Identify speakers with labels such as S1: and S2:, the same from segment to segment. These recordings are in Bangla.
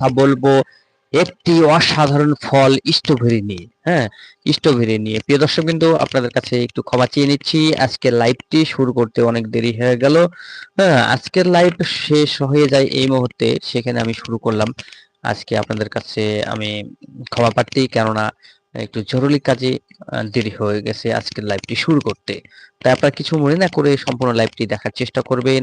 S1: কথা বলব। একটি অসাধারণ ফল স্ট্রবেরি নিয়ে হ্যাঁ স্ট্রবেরি নিয়ে। প্রিয় দর্শক কিন্তু আপনাদের কাছে একটু ক্ষমা চেয়ে নিচ্ছি। আজকের লাইভটি শুরু করতে অনেক দেরি হয়ে গেল। হ্যাঁ আজকের লাইভ শেষ হয়ে যায় এই মুহূর্তে, সেখানে আমি শুরু করলাম। আজকে আপনাদের কাছে আমি ক্ষমা প্রার্থী, কেননা একটু জরুরি কাজে দেরি হয়ে গেছে আজকের লাইভটি শুরু করতে। তাই আপনারা কিছু মনে না করে সম্পূর্ণ লাইভটি দেখার চেষ্টা করবেন।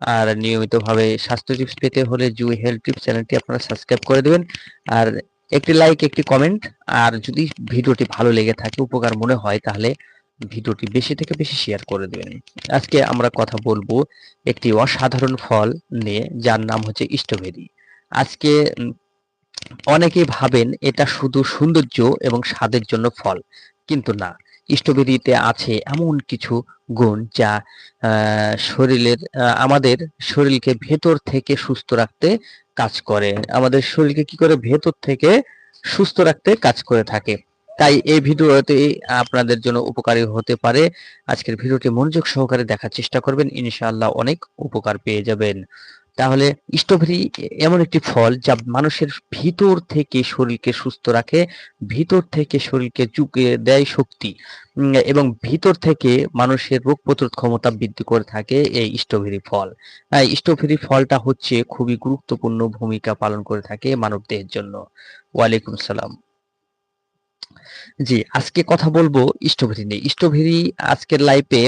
S1: আর নিয়মিতভাবে স্বাস্থ্য টিপস পেতে হলে জুই হেলথ টিপস চ্যানেলটি আপনারা সাবস্ক্রাইব করে দেবেন। আর একটি লাইক একটি কমেন্ট আর যদি ভিডিওটি ভালো লেগে থাকে, উপকার মনে হয়, তাহলে ভিডিওটি বেশি থেকে বেশি শেয়ার করে দেবেন। আজকে আমরা কথা বলব একটি অসাধারণ ফল নিয়ে, যার নাম হচ্ছে স্ট্রবেরি আজকে অনেকেই ভাবেন এটা শুধু সৌন্দর্য এবং স্বাদের জন্য ফল, কিন্তু না। স্ট্রবেরিতে আছে এমন কিছু গুণ যা শরীরের আমাদের শরীরকে ভেতর থেকে সুস্থ রাখতে কাজ করে। আমাদের শরীরকে কি করে? ভেতর থেকে সুস্থ রাখতে কাজ করে থাকে। তাই এই ভিডিওতে আপনাদের জন্য উপকারী হতে পারে। আজকের ভিডিওটি মনোযোগ সহকারে দেখার চেষ্টা করবেন। ইনশাআল্লাহ অনেক উপকার পেয়ে যাবেন। তাহলে স্ট্রবেরি এমন একটি ফল যা মানুষের ভিতর থেকে শরীরকে সুস্থ রাখে, ভিতর থেকে শরীরকে চুকে দেয় শক্তি এবং ভিতর থেকে মানুষের রোগ প্রতিরোধ ক্ষমতা বৃদ্ধি করে থাকে এই স্ট্রবেরি ফল। স্ট্রবেরি ফলটা হচ্ছে খুবই গুরুত্বপূর্ণ ভূমিকা পালন করে থাকে মানব দেহের জন্য। ওয়ালাইকুম সালাম। জি, আজকে কথা বলব স্ট্রবেরি নিয়ে। স্ট্রবেরি আজকের লাইফে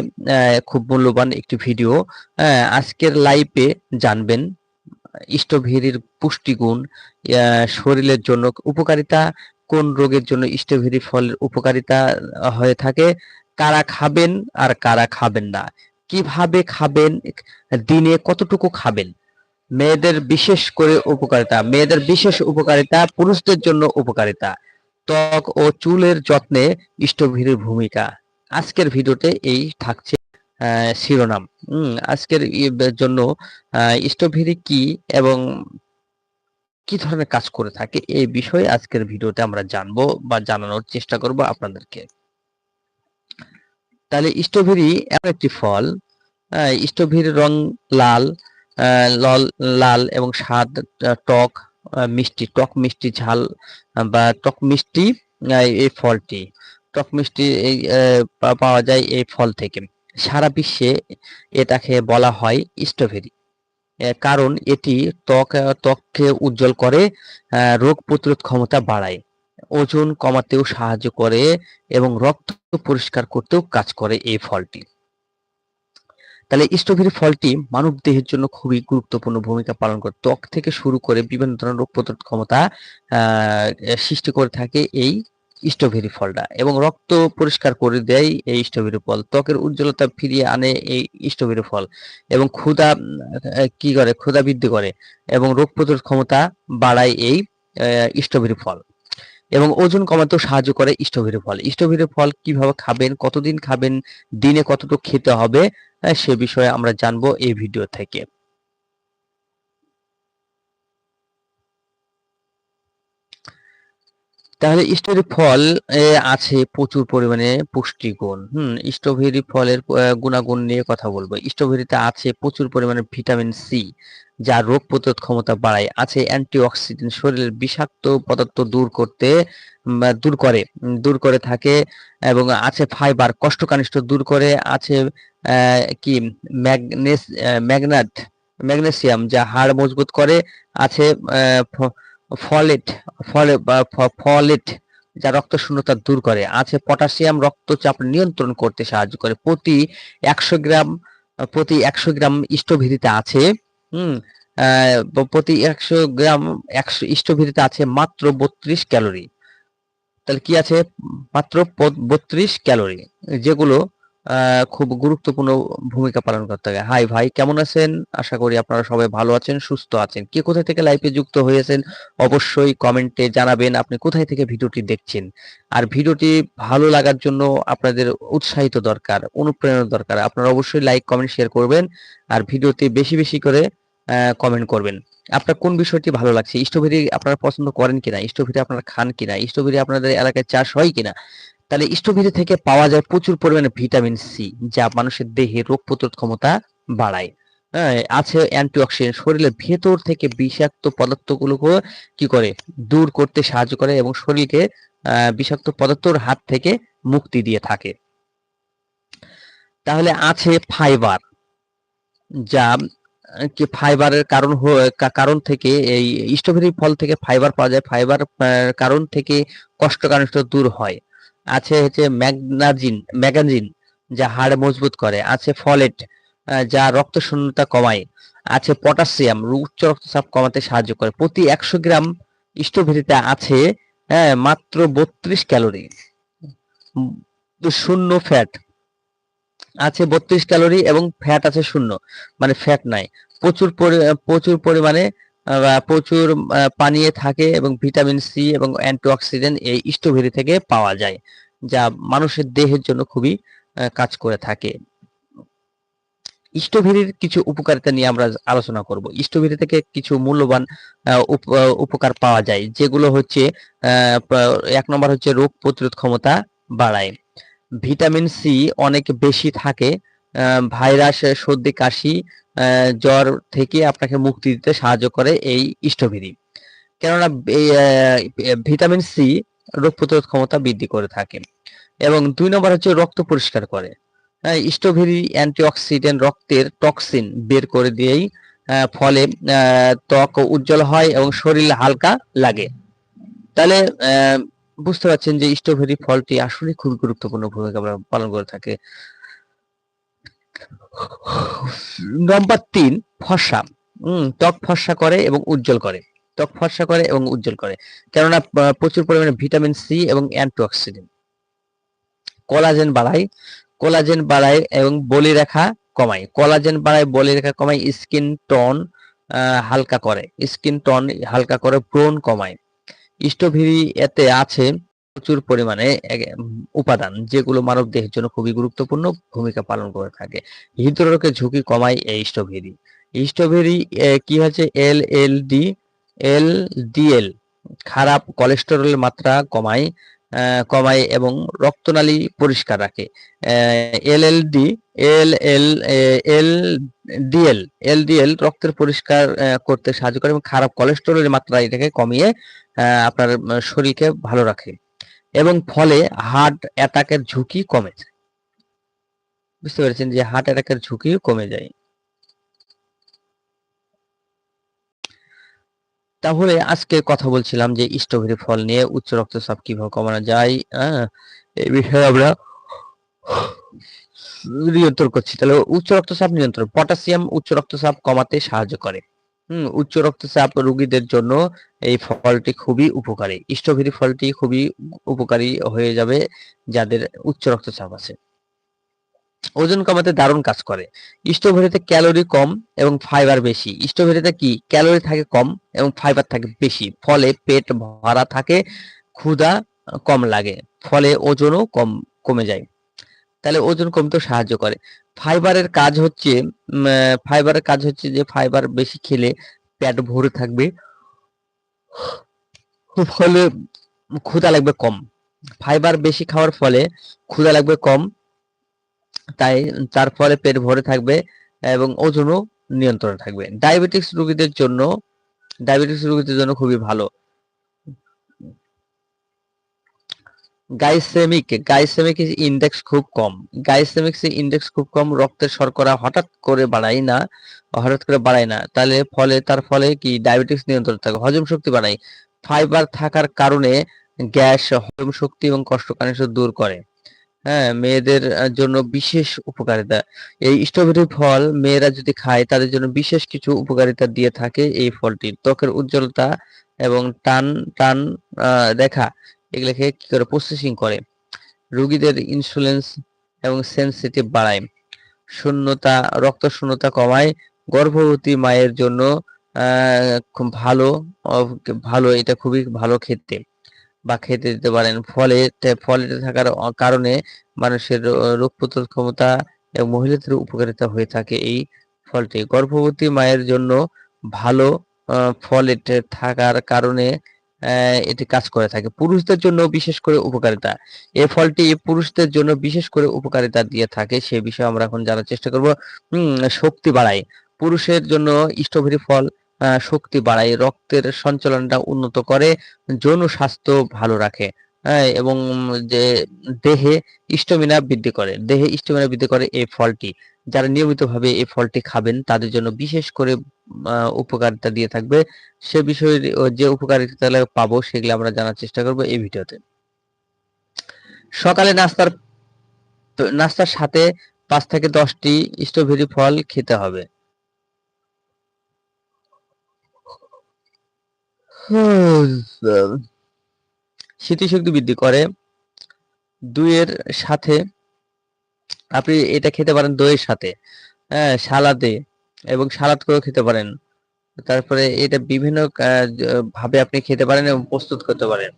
S1: খুব মূল্যবান একটি ভিডিও আজকের লাইভে জানবেন স্ট্রবেরির পুষ্টিগুণ শরীরের জন্য উপকারিতা, কোন রোগের জন্য স্ট্রবেরি ফলের উপকারিতা হয়ে থাকে, কারা খাবেন আর কারা খাবেন না। কীভাবে খাবেন, দিনে কতটুকু খাবেন? মেয়েদের বিশেষ করে উপকারিতা। মেয়েদের বিশেষ উপকারিতা, পুরুষদের জন্য উপকারিতা। ত্বক ও চুলের যত্নে স্ট্রবেরির ভূমিকা। আজকের ভিডিওতে এই থাকছে শিরোনাম। আজকের জন্য স্ট্রবেরি কি এবং কি ধরনের কাজ করে থাকে এই বিষয়ে আজকের ভিডিওতে আমরা জানব বা জানানোর চেষ্টা করব আপনাদেরকে। তাহলে স্ট্রবেরি এমন একটি ফল স্ট্রবেরির রং লাল লল এবং স্বাদ টক মিষ্টি, টক মিষ্টি ঝাল বা টক মিষ্টি এই ফলটি। টক মিষ্টি, এই পাওয়া যায় এই ফল থেকে। সারা বিশ্বে এটাকে বলা হয় স্ট্রবেরি। কারণ এটি ত্বক, ত্বককে উজ্জ্বল করে রোগ প্রতিরোধ ক্ষমতা বাড়ায়। ওজন কমাতেও সাহায্য করে এবং রক্ত পরিষ্কার করতেও কাজ করে এই ফলটি। তাহলে স্ট্রবেরি ফলটি মানব দেহের জন্য খুবই গুরুত্বপূর্ণ ভূমিকা পালন করে। ত্বক থেকে শুরু করে বিভিন্ন ধরনের রোগ প্রতিরোধ ক্ষমতা সৃষ্টি করে থাকে এই স্ট্রবেরি ফলটা এবং রক্ত পরিষ্কার করে দেয় এই স্ট্রবেরি ফল। ত্বকের উজ্জ্বলতা ফিরিয়ে আনে এই স্ট্রবেরি ফল এবং ক্ষুধা কি করে? ক্ষুধা বৃদ্ধি করে এবং রোগ প্রতিরোধ ক্ষমতা বাড়ায় এই স্ট্রবেরি ফল এবং ওজন কমাতেও সাহায্য করে স্ট্রবেরি ফল। স্ট্রবেরি ফল কীভাবে খাবেন, কতদিন খাবেন, দিনে কতটুকু খেতে হবে সে বিষয়ে আমরা জানব এই ভিডিও থেকে। তাহলে স্ট্রবেরি ফল আছে প্রচুর পরিমাণে পুষ্টিগুণ। হুম, স্ট্রবেরি ফলের গুণাগুণ নিয়ে কথা বলব। স্ট্রবেরিতে আছে প্রচুর পরিমাণে ভিটামিন সি যা রোগ প্রতিরোধ ক্ষমতা বাড়ায়। আছে অ্যান্টিঅক্সিডেন্ট, শরীরের বিষাক্ত পদার্থ দূর করতে দূর করে দূর করে থাকে, এবং আছে ফাইবার কোষ্ঠকাঠিন্য দূর করে, আছে কি, ম্যাগনেস ম্যাগনাট, ম্যাগনেসিয়াম, যা হাড় মজবুত করে, আছে ফলেট, ফলে ফলেট, যা রক্ত শূন্যতা দূর করে। আছে পটাশিয়াম রক্তচাপ নিয়ন্ত্রণ করতে সাহায্য করে। প্রতি একশো গ্রাম, প্রতি একশো গ্রাম স্ট্রবেরিতে আছে, হুম প্রতি একশো গ্রাম, একশো স্ট্রবেরিতে আছে মাত্র বত্রিশ ক্যালোরি। তাহলে কি আছে? মাত্র বত্রিশ ক্যালোরি, যেগুলো খুব গুরুত্বপূর্ণ ভূমিকা পালন করতে থাকে হাই ভাই, কেমন আছেন? আশা করি আপনারা সবাই ভালো আছেন, সুস্থ আছেন। কে কোথায় থেকে লাইভে যুক্ত হয়েছেন অবশ্যই কমেন্টে জানাবেন আপনি কোথায় থেকে ভিডিওটি দেখছেন। আর ভিডিওটি ভালো লাগার জন্য আপনাদের উৎসাহিত দরকার, অনুপ্রেরণা দরকার। আপনারা অবশ্যই লাইক কমেন্ট শেয়ার করবেন আর ভিডিওতে বেশি বেশি করে কমেন্ট করবেন। আপনার কোন বিষয়টি ভালো লাগছে? স্ট্রবেরি আপনারা পছন্দ করেন কিনা? স্ট্রবেরি আপনারা খান কিনা? স্ট্রবেরি আপনাদের এলাকায় চাষ হয় কিনা? তাহলে স্ট্রবেরি থেকে পাওয়া যায় প্রচুর পরিমাণে ভিটামিন সি যা মানুষের দেহে রোগ প্রতিরোধ ক্ষমতা বাড়ায়। হ্যাঁ আছে অ্যান্টিঅক্সিডেন্ট শরীরের ভেতর থেকে বিষাক্ত পদার্থগুলোকে কি করে? দূর করতে সাহায্য করে এবং শরীরকে বিষাক্ত পদার্থর হাত থেকে মুক্তি দিয়ে থাকে। তাহলে আছে ফাইবার যা, কি ফাইবারের কারণ কারণ থেকে এই স্ট্রবেরি ফল থেকে ফাইবার পাওয়া যায়। ফাইবার কারণ থেকে কষ্টকাঠিন্য দূর হয়। আছে হচ্ছে ম্যাগনাজিন ম্যাগাজিন যা হাড় মজবুত করে আছে ফলেট যা রক্ত শূন্যতা কমায় আছে পটাশিয়াম উচ্চ রক্তচাপ কমাতে সাহায্য করে। প্রতি একশো গ্রাম স্ট্রবেরিতে আছে হ্যাঁ, মাত্র বত্রিশ ক্যালোরি। শূন্য ফ্যাট। আছে বত্রিশ ক্যালোরি এবং ফ্যাট আছে শূন্য মানে ফ্যাট নাই। প্রচুর পরি- প্রচুর পরিমাণে প্রচুর পানিয়ে থাকে এবং ভিটামিন সি এবং অ্যান্টিঅক্সিডেন্ট এই স্ট্রবেরি থেকে পাওয়া যায়, যা মানুষের দেহের জন্য খুবই কাজ করে থাকে। স্ট্রবেরির কিছু উপকারিতা নিয়ে আমরা আলোচনা করব। স্ট্রবেরি থেকে কিছু মূল্যবান উপ- উপকার পাওয়া যায়, যেগুলো হচ্ছে এক নম্বর হচ্ছে রোগ প্রতিরোধ ক্ষমতা বাড়ায়। ভিটামিন সি অনেক বেশি থাকে ভাইরাস, সর্দি, কাশি জ্বর থেকে আপনাকে মুক্তি দিতে সাহায্য করে এই স্ট্রবেরি কেননা ভিটামিন সি রোগ প্রতিরোধ ক্ষমতা বৃদ্ধি করে থাকে এবং দুই নম্বর হচ্ছে রক্ত পরিষ্কার করে। স্ট্রবেরি অ্যান্টিঅক্সিডেন্ট রক্তের টক্সিন বের করে দিয়েই ফলে ত্বক উজ্জ্বল হয় এবং শরীর হালকা লাগে। তাহলে বুঝতে পারছেন যে স্ট্রবেরি ফলটি আসলে খুবই গুরুত্বপূর্ণ ভূমিকা পালন করে থাকে। নম্বর তিন, ফর্সা। হম ত্বক ফর্সা করে এবং উজ্জ্বল করে। ত্বক ফর্সা করে এবং উজ্জ্বল করে। কেননা প্রচুর পরিমাণে ভিটামিন সি এবং অ্যান্টিঅক্সিডেন্ট। কোলাজেন বাড়ায় কোলাজেন বাড়ায় এবং বলিরেখা কমায়। কোলাজেন বাড়ায় বলিরেখা কমায়, স্কিন টোন হালকা করে। স্কিন টন হালকা করে ব্রণ কমায়। স্ট্রবেরি এতে আছে প্রচুর পরিমাণে উপাদান যেগুলো মানব দেহের জন্য খুবই গুরুত্বপূর্ণ ভূমিকা পালন করে থাকে। হৃদরোগের ঝুঁকি কমায় এই স্ট্রবেরি। স্ট্রবেরি কি হচ্ছে এল এল ডি, এল ডিএল খারাপ কোলেস্টেরলের মাত্রা কমায় কমায় এবং রক্তনালী পরিষ্কার রাখে। L L D, L L L DL L DL রক্তের পরিষ্কার করতে সাহায্য করে এবং খারাপ কোলেস্টেরলের মাত্রা এটাকে কমিয়ে আপনার শরীরকে ভালো রাখে। এবং ফলে হার্ট অ্যাটাকের ঝুঁকি কমে যায়। বুঝতে পেরেছেন যে হার্ট অ্যাটাকের ঝুঁকিও কমে যায়। তাহলে আজকে কথা বলছিলাম যে স্ট্রবেরি ফল নিয়ে উচ্চ রক্তচাপ কীভাবে কমানো যায় হ্যাঁ? এই বিষয়ে আমরা নিয়ন্ত্রণ করছি। তাহলে উচ্চ রক্তচাপ নিয়ন্ত্রণ, পটাশিয়াম উচ্চ রক্তচাপ কমাতে সাহায্য করে। হুম, উচ্চ রক্তচাপ রোগীদের জন্য এই ফলটি খুবই উপকারী। স্ট্রবেরি ফলটি খুবই উপকারী হয়ে যাবে যাদের উচ্চ রক্তচাপ আছে। ওজন কমাতে দারুণ কাজ করে। স্ট্রবেরিতে ক্যালোরি কম এবং ফাইবার বেশি। স্ট্রবেরিতে কি? ক্যালোরি থাকে কম এবং ফাইবার থাকে বেশি। ফলে পেট ভরা থাকে, ক্ষুধা কম লাগে। ফলে ওজনও কম, কমে যায়। তাহলে ওজন কমতেও সাহায্য করে। ফাইবারের কাজ হচ্ছে ফাইবারের কাজ হচ্ছে যে ফাইবার বেশি খেলে পেট ভরে থাকবে। ফলে ক্ষুধা লাগবে কম। ফাইবার বেশি খাওয়ার ফলে ক্ষুধা লাগবে কম, তাই তার ফলে পেট ভরে থাকবে এবং ওজনও নিয়ন্ত্রণে থাকবে। ডায়াবেটিক্স রোগীদের জন্য ডায়াবেটিক্স রোগীদের জন্য খুবই ভালো। গাইসেমিক গাইসেমিক ইন্ডেক্স খুব কম। গাইসেমিক ইন্ডেক্স খুব কম রক্তের শর্করা হঠাৎ করে বাড়ায় না, হঠাৎ করে বাড়ায় না। তাহলে ফলে, তার ফলে কি? ডায়াবেটিস নিয়ন্ত্রণ থাকে, হজম শক্তি বাড়ায়। ফাইবার থাকার কারণে গ্যাস হজম শক্তি এবং কোষ্ঠকাঠিন্য দূর করে। হ্যাঁ মেয়েদের জন্য বিশেষ উপকারিতা। এই স্ট্রবেরি ফল মেয়েরা যদি খায়, তাদের জন্য বিশেষ কিছু উপকারিতা দিয়ে থাকে এই ফলটি। ত্বকের উজ্জ্বলতা এবং টান টান দেখা। এগুলোকে কি করে প্রসেসিং করে? রোগীদের ইনসুলেন্স এবং সেনসিটিভ বাড়ায়। শূন্যতা রক্ত শূন্যতা কমায়। গর্ভবতী মায়ের জন্য খুব ভালো ভালো এটা খুবই ভালো খেতে বা খেতে দিতে পারেন। ফলে ফলে থাকার কারণে মানুষের রোগ প্রতিরোধ ক্ষমতা এবং মহিলাদের উপকারিতা হয়ে থাকে এই ফলটি। গর্ভবতী মায়ের জন্য ভালো আহ, ফল এতে থাকার কারণে এটি কাজ করে থাকে। পুরুষদের জন্য বিশেষ করে উপকারিতা। এই ফলটি পুরুষদের জন্য বিশেষ করে উপকারিতা দিয়ে থাকে, সে বিষয়ে আমরা এখন জানার চেষ্টা করব। শক্তি বাড়ায় পুরুষের জন্য স্ট্রবেরি ফল শক্তি বাড়ায় রক্তের সঞ্চালনটা উন্নত করে, যৌন স্বাস্থ্য ভালো রাখে। এবং যে দেহে স্টামিনা বৃদ্ধি করে, দেহে স্টামিনা বৃদ্ধি করে এই ফলটি। যারা নিয়মিতভাবে এই ফলটি খাবেন, তাদের জন্য বিশেষ করে উপকারিতা দিয়ে থাকবে। সে বিষয়ে যে উপকারিতা পাবো, সেগুলো আমরা জানার চেষ্টা করব এই ভিডিওতে। সকালে নাস্তার নাস্তার সাথে পাঁচ থেকে দশটি স্ট্রবেরি ফল খেতে হবে। স্মৃতিশক্তি বৃদ্ধি করে। দুইয়ের সাথে আপনি এটা খেতে পারেন দইয়ের সাথে হ্যাঁ সালাদে এবং সালাদ করেও খেতে পারেন। তারপরে এটা বিভিন্ন ভাবে আপনি খেতে পারেন এবং প্রস্তুত করতে পারেন।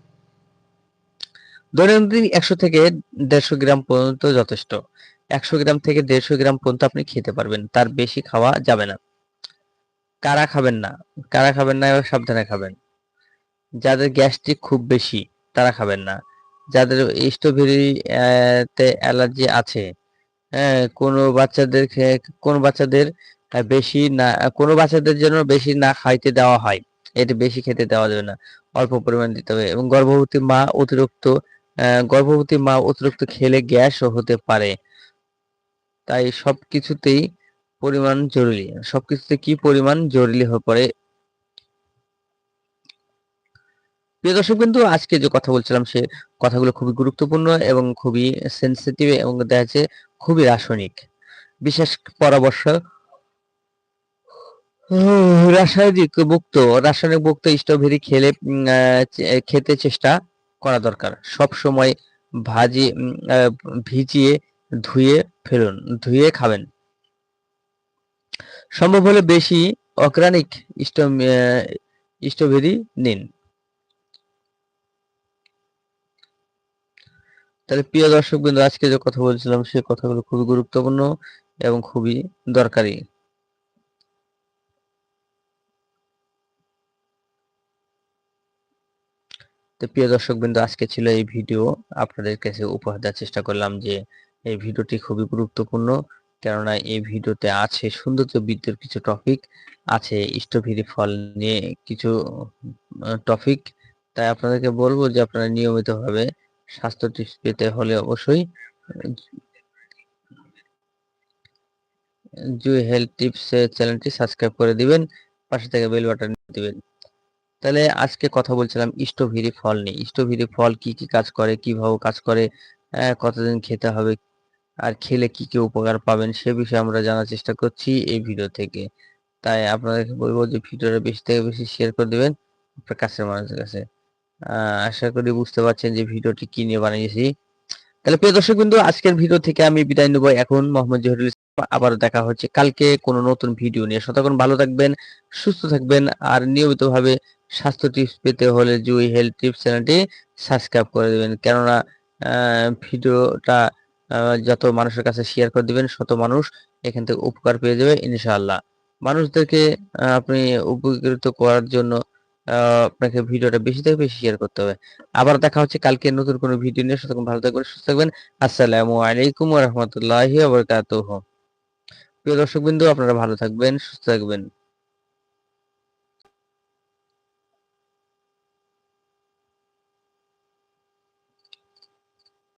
S1: দৈনন্দিন একশো থেকে দেড়শো গ্রাম পর্যন্ত যথেষ্ট। একশো গ্রাম থেকে দেড়শো গ্রাম পর্যন্ত আপনি খেতে পারবেন, তার বেশি খাওয়া যাবে না। কারা খাবেন না? কারা খাবেন না সাবধানে খাবেন। যাদের গ্যাস্ট্রিক খুব বেশি তারা খাবেন না। যাদের স্ট্রবেরি তে অ্যালার্জি আছে হ্যাঁ কোনো বাচ্চাদের কোনো বাচ্চাদের বেশি না, কোনো বাচ্চাদের জন্য বেশি না খাইতে দেওয়া হয়। এটা বেশি খেতে দেওয়া যাবে না, অল্প পরিমাণ দিতে হবে। এবং গর্ভবতী মা অতিরিক্ত গর্ভবতী মা অতিরিক্ত খেলে গ্যাসও হতে পারে। তাই সবকিছুতেই পরিমাণ জরুরি। সবকিছুতে কি পরিমাণ জরুরি হয়ে পড়ে প্রিয় দর্শক কিন্তু আজকে যে কথা বলছিলাম সে কথাগুলো খুবই গুরুত্বপূর্ণ এবং খুবই সেন্সিটিভ এবং দেখা যাচ্ছে খুবই রাসায়নিক। বিশেষ পরামর্শ, রাসায়নিক মুক্ত রাসায়নিক মুক্ত স্ট্রবেরি খেলে খেতে চেষ্টা করা দরকার। সব সময় ভাজি ভিজিয়ে ধুয়ে ফেলুন, ধুয়ে খাবেন। সম্ভব হলে বেশি অর্গানিক স্ট্রবেরি নিন। তাহলে প্রিয় দর্শক বিন্দু, আজকে যে কথা বলছিলাম, সে কথাগুলো খুবই গুরুত্বপূর্ণ এবং খুবই দরকারি। তো প্রিয় দর্শক বিন্দু, আজকে ছিল এই ভিডিও। আপনাদের কাছে উপহার দেওয়ার চেষ্টা করলাম যে এই ভিডিওটি খুবই গুরুত্বপূর্ণ, কেননা এই ভিডিওতে আছে সৌন্দর্য বৃদ্ধির কিছু টপিক, আছে স্ট্রবেরি ফল নিয়ে কিছু টপিক। তাই আপনাদেরকে বলব যে আপনারা নিয়মিতভাবে স্বাস্থ্য টিপস পেতে হলে অবশ্যই জুই হেলথ টিপস চ্যানেলটি সাবস্ক্রাইব করে দিবেন, পাশে থেকে বেল বাটন দিবেন। তাহলে আজকে কথা বলছিলাম স্ট্রবেরি ফল নিয়ে। স্ট্রবেরি ফল কি কি কাজ করে, কীভাবে কাজ করে কতদিন খেতে হবে, আর খেলে কি কি উপকার পাবেন সে বিষয়ে আমরা জানার চেষ্টা করছি এই ভিডিও থেকে। তাই আপনাদেরকে বলব যে ভিডিওটা বেশি থেকে বেশি শেয়ার করে দিবেন কাছের মানুষের কাছে। আশা করি বুঝতে পারছেন যে ভিডিওটি কি নিয়ে বানিয়েছি। তাহলে প্রিয় দর্শক বিন্দু আজকের ভিডিও থেকে আমি বিদায় নেব। এখন মোহাম্মদ জহিরুল ইসলাম আবার দেখা হচ্ছে। কালকে কোনো নতুন ভিডিও নিয়ে। ততক্ষণ ভালো থাকবেন, সুস্থ থাকবেন, আর নিয়মিতভাবে স্বাস্থ্য টিপস পেতে হলে জুই হেলথ টিপস চ্যানেলটি সাবস্ক্রাইব করে দেবেন। কেননা ভিডিওটা যত মানুষের কাছে শেয়ার করে দিবেন, শত মানুষ এখান থেকে উপকার পেয়ে যাবে, ইনশাআল্লাহ। মানুষদেরকে আপনি উপকৃত করার জন্য আপনাকে ভিডিওটা বেশি থেকে বেশি শেয়ার করতে হবে। আবার দেখা হচ্ছে কালকে নতুন কোনো ভিডিও নিয়ে। সেরকম ভালো থাকবেন, সুস্থ থাকবেন। আসসালামু আলাইকুম রহমতুল্লাহ প্রিয় দর্শক বিন্দু আপনারা ভালো থাকবেন, সুস্থ থাকবেন।